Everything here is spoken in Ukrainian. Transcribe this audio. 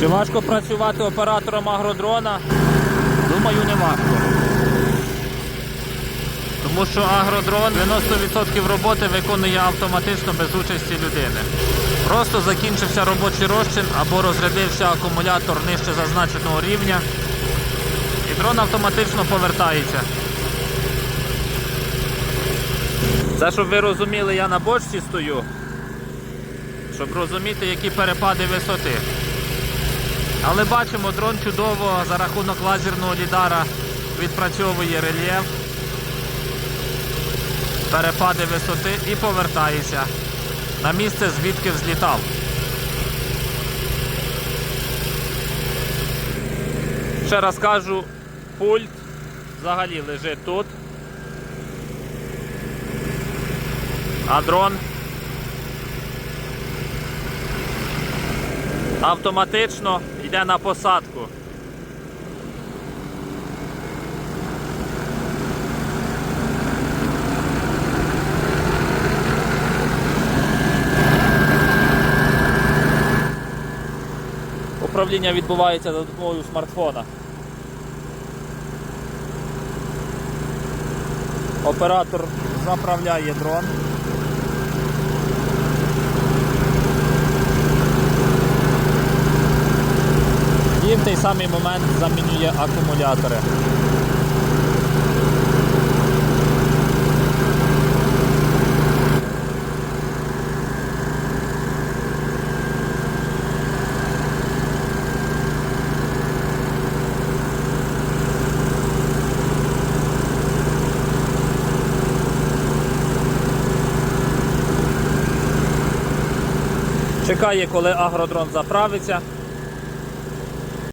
Чи важко працювати оператором агродрона? Думаю, не важко. Тому що агродрон 90% роботи виконує автоматично без участі людини. Просто закінчився робочий розчин або розрядився акумулятор нижче зазначеного рівня. І дрон автоматично повертається. Це, щоб ви розуміли, я на бочці стою, щоб розуміти, які перепади висоти. Але бачимо, дрон чудово за рахунок лазерного лідара відпрацьовує рельєф, перепади висоти і повертається на місце, звідки взлітав. Ще раз кажу, пульт взагалі лежить тут. А дрон автоматично йде на посадку. Управління відбувається за допомогою смартфона. Оператор заправляє дрон. В той самий момент замінює акумулятори. Чекає, коли агродрон заправиться.